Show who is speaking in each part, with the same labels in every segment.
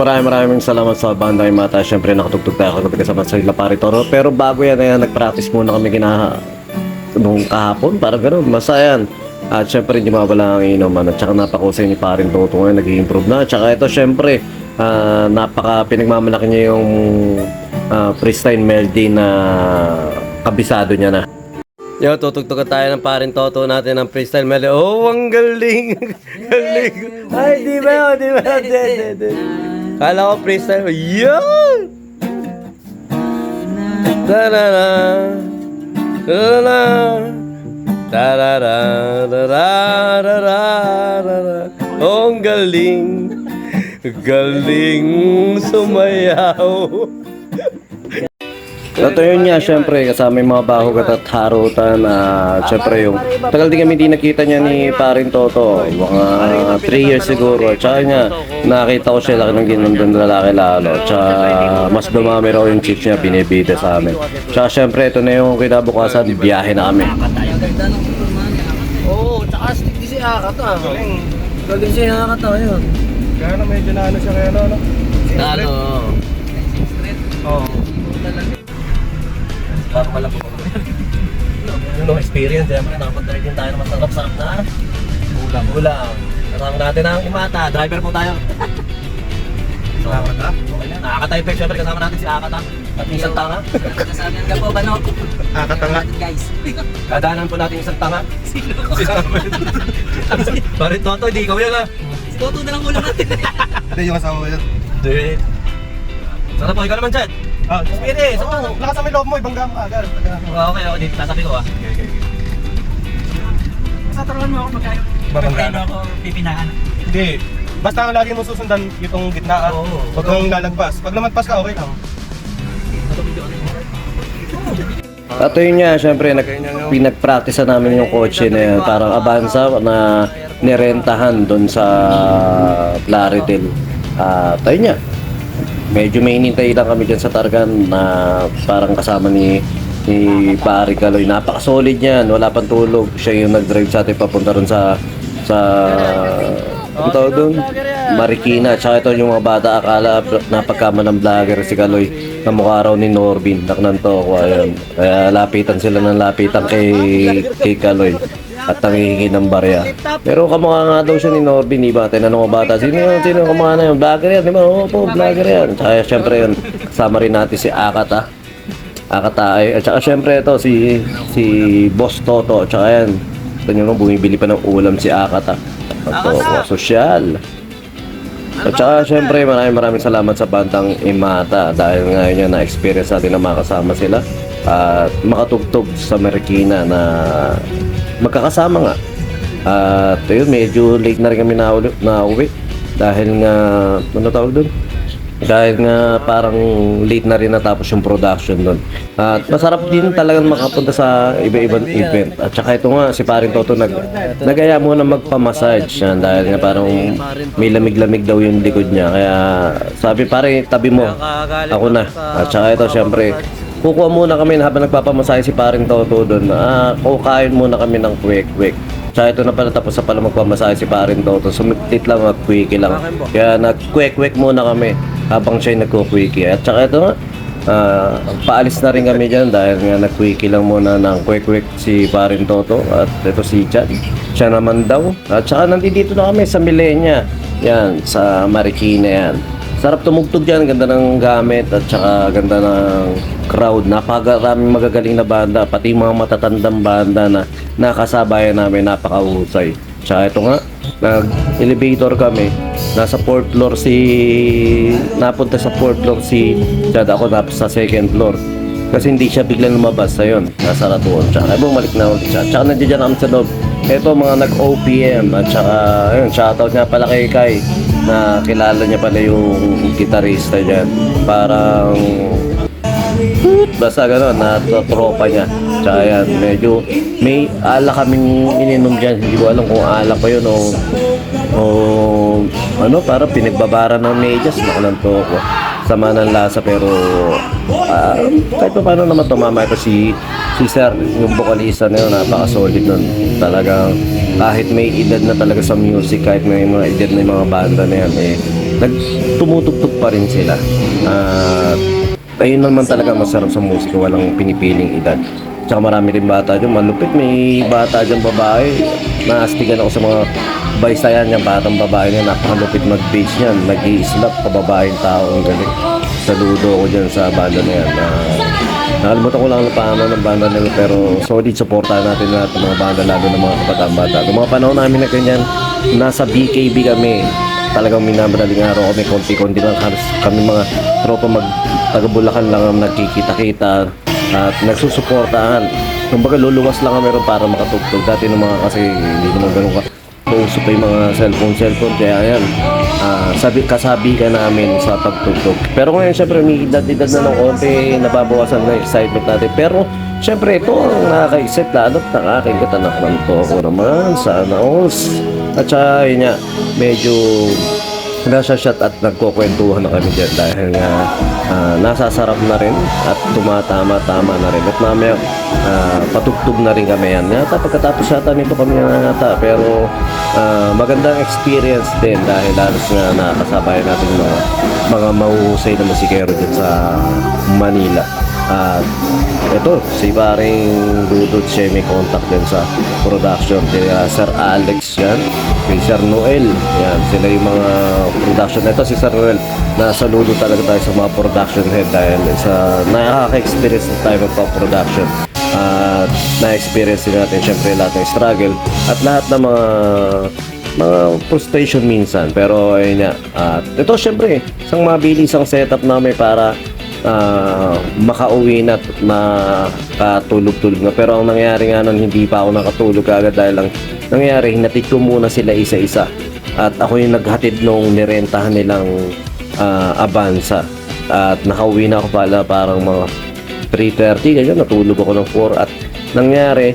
Speaker 1: Maraming maraming salamat sa banda yung mata. Siyempre nakatugtog tayo kagabi kasama sa La Paritoro. Pero bago yan, ayan, nag-practice muna kami gina nung kahapon. Parang ganun, masaya yan. At syempre hindi mawala ang inuman. At saka napakusay ni Parin Toto ngayon, nag-improve na. At saka ito syempre, ah, napaka pinagmamalaki niya yung ah, pristine melody na kabisado niya na. Yo, tutugtugan tayo ng parin toto natin ng freestyle melody. Oh, ang galing! galing! Ay, di ba yun? Di ba? Di, di, di. Kala ko freestyle. Yun! Ta-da-da! Ta-da-da! Ta-da-da-da-da-da. Oh, ang galing! Galing sumayaw! Ito yun nga, syempre, kasama yung mga bahugat at harutan. at syempre, yung tagal din kami di nakita niya ni Parin Toto. Mga 3 years siguro. Tsaka nga, nakita ko siya laki ng ginandang lalaki lalo. Tsaka, mas dumami raw yung chicks niya, binibida sa amin. Tsaka, syempre, ito na yung kinabukasan, biyahe na kami.
Speaker 2: Oo, tsaka stick si Akata. Galing si Akata yun.
Speaker 3: Kaya na medyo na ano siya kaya no, no?
Speaker 2: Na ano? Oo. Bago pala po.
Speaker 1: Yung no experience, siyempre, nakapunta din tayo ng masarap-sarap na ulam-ulam. Kasama natin ang Imata, driver po tayo. So,
Speaker 3: Akata?
Speaker 1: Okay na, nakakatay pa syempre kasama natin si Akata. At isang tanga.
Speaker 4: Kasabihan ka po ba no?
Speaker 3: Akatanga.
Speaker 4: Guys.
Speaker 1: Dadaanan po natin yung isang tanga. Sino? Si Samuel. Pare Toto, hindi ikaw yan ah.
Speaker 4: Si Toto na lang muna natin.
Speaker 3: Hindi yung asawa ko yun.
Speaker 1: Dude. Sana po, ikaw naman Chad.
Speaker 3: Ah,
Speaker 1: Experience, oo.
Speaker 3: lakas ang loob mo, ibangga mo agad.
Speaker 1: Oh, okay, okay, dito, sasabi ko ah.
Speaker 4: Saturuan mo ako magkayo.
Speaker 3: Babangga na.
Speaker 4: ako pipinahan.
Speaker 3: Hindi. Basta ang lagi mo susundan itong gitna.
Speaker 1: Oo.
Speaker 3: Huwag kang lalagpas. Pag lumagpas ka, okay lang.
Speaker 1: At yun nga, syempre, nag, pinag-practice na namin yung kotse na yun. Parang Avanza na nirentahan doon sa Claridel. At ayun nga, medyo may inintay lang kami dyan sa Targan na parang kasama ni ni Pari Kaloy. Napaka-solid niyan, wala pang tulog. Siya yung nag-drive sa atin papunta ron sa sa ang tawag doon? Marikina. Tsaka ito yung mga bata akala napagkama ng vlogger si Kaloy na mukha raw ni Norbin. Naknanto ako ayun. Kaya lapitan sila ng lapitan kay, kay Kaloy at nangihingi ng barya. Pero kamukha nga daw siya ni Norbin, di ba? Tinanong ang bata, sino yun? Sino yung kamukha na yun? Vlogger yan, di ba? Oo po, vlogger yan. Tsaka syempre yun, kasama rin natin si Akata. Akata ay, at saka syempre ito si si Boss Toto, tsaka yan. Ito nyo nung bumibili pa ng ulam si Akata. Ito, sosyal. At saka syempre maraming maraming salamat sa bantang Imata dahil ngayon yan na-experience natin na makasama sila at makatugtog sa Marikina na magkakasama nga. At yun, medyo late na rin kami na, na uwi dahil nga, ano tawag doon? Dahil nga parang late na rin natapos yung production doon. At masarap din talagang makapunta sa iba-ibang event. At saka ito nga, si Paring Toto nag, nagaya muna magpa-massage yan dahil nga parang may lamig-lamig daw yung likod niya. Kaya sabi pare, tabi mo, ako na. At saka ito syempre, kukuha muna kami habang nagpapamasahe si Paring Toto doon. Ah, kukain muna kami ng kwek-kwek. Tsaka ito na pala tapos na pala magpamasahe si Parin Toto. Sumiktit lang at quickie lang. Kaya nag-kwek-kwek muna kami habang siya nagko-quickie. At saka ito nga, ah, paalis na rin kami dyan dahil nga nag-quickie lang muna ng kwek-kwek si Parin Toto at ito si Chad. Siya naman daw. At saka nandito na kami sa Milenia. Yan, sa Marikina yan. Sarap tumugtog dyan, ganda ng gamit at saka ganda ng crowd. Napakaraming magagaling na banda, pati mga matatandang banda na nakasabayan namin, napakahusay. Tsaka ito nga, nag-elevator kami. Nasa fourth floor si... Napunta sa fourth floor si Chad ako, tapos sa second floor. Kasi hindi siya bigla lumabas sa yun. Nasa ratuon. Tsaka bumalik na ulit siya. Tsaka nandiyan kami sa loob. Ito mga nag-OPM at saka ayun, shoutout nga pala kay Kai na kilala niya pala yung gitarista dyan. Parang basta gano'n, na tropa niya. Tsaka yan, medyo may ala kaming ininom dyan. Hindi ko alam kung ala pa yun o o ano, parang pinagbabara ng medyas. Nakananto ako. Sama ng lasa pero ah, kahit pa paano naman tumama ito si si Sir, yung vocalista na yun, napaka-solid nun. Talagang kahit may edad na talaga sa music, kahit may mga edad na yung mga banda na yan, eh, nagtumutugtog pa rin sila. At ayun naman talaga masarap sa musika, walang pinipiling edad. Tsaka marami rin bata dyan, malupit. May bata dyan babae. Naastigan ako sa mga baysayan niya, batang babae niya, napakalupit mag-bass niyan. nag slap pababaeng tao, ang galing. Saludo ako dyan sa banda na yan. Ah, nakalimutan ko lang ang paano ng banda nila pero solid supportahan natin lahat ng mga banda lalo ng mga kabataan bata. Noong mga panahon namin na ganyan, nasa BKB kami. Talagang minamadaling araw kami, konti-konti lang kami mga tropa mag taga Bulacan lang ang nagkikita-kita at nagsusuportahan. Kumbaga luluwas lang kami ron para makatugtog. Dati ng mga kasi hindi naman ganun ka pauso pa yung mga cellphone cellphone kaya yan sabi kasabi ka namin sa pagtugtog. Pero ngayon syempre may edad-edad na ng konti nababawasan na excitement natin. Pero syempre ito ang nakaka-excite lalo't nakakingit anak ng toko naman sana all. At saka yun nga medyo nasa shot at nagkukwentuhan na kami dyan dahil nga ah, nasasarap na rin at tumatama-tama na rin. At mamaya ah, patugtog na rin kami yan. Yata pagkatapos yata nito kami na yata pero ah, magandang experience din dahil halos nga nakakasabay natin mga mga mahuhusay na musikero dyan sa Manila at ito, si paring Dudut siya may contact din sa production. Kaya Sir Alex yan, kay Sir Noel. Yan, sila yung mga production. Ito si Sir Noel, nasaludo talaga tayo sa mga production head dahil sa nakaka-experience na tayo magpa-production. At na-experience din natin syempre lahat ng struggle at lahat ng mga mga frustration minsan pero ayun nga at ito syempre isang mabilis ang setup namin para ah, makauwi na at makatulog-tulog na. Pero ang nangyari nga nun, hindi pa ako nakatulog agad dahil lang nangyari, hinatid ko muna sila isa-isa. At ako yung naghatid nung nirentahan nilang ah, Avanza. At nakauwi na ako pala parang mga 3.30, ganyan, natulog ako ng 4. At nangyari,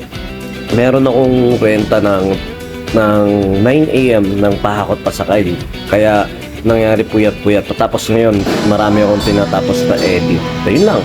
Speaker 1: meron akong renta ng ng 9 a.m. ng pahakot pasakay. Kaya nangyari puyat-puyat. Tapos ngayon, marami akong tinatapos na edit. Ayun lang.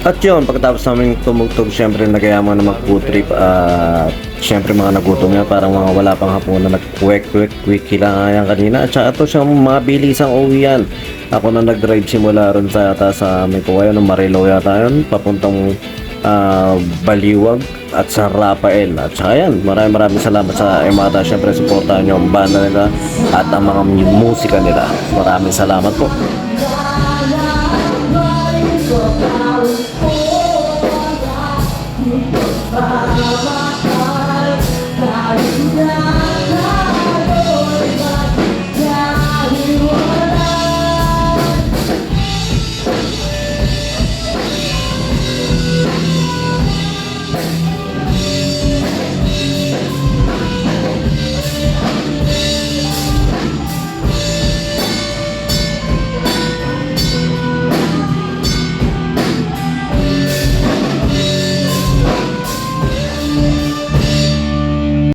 Speaker 1: At yun, pagkatapos namin tumugtog, syempre nagayaman na mag-food trip at syempre mga nagutom yan, parang mga wala pang hapon na nag-kwek-kwek, quick lang yan kanina. At saka ito siyang mabilis ang uwian. Ako na nag-drive simula ron sa yata sa may kuwayo ng Marilaw yata yun, papuntang ah, Baliwag at sa Rafael. At saka yan, maraming maraming salamat sa Emada. Syempre, supportahan nyo ang banda nila at ang mga musika nila. Maraming salamat po.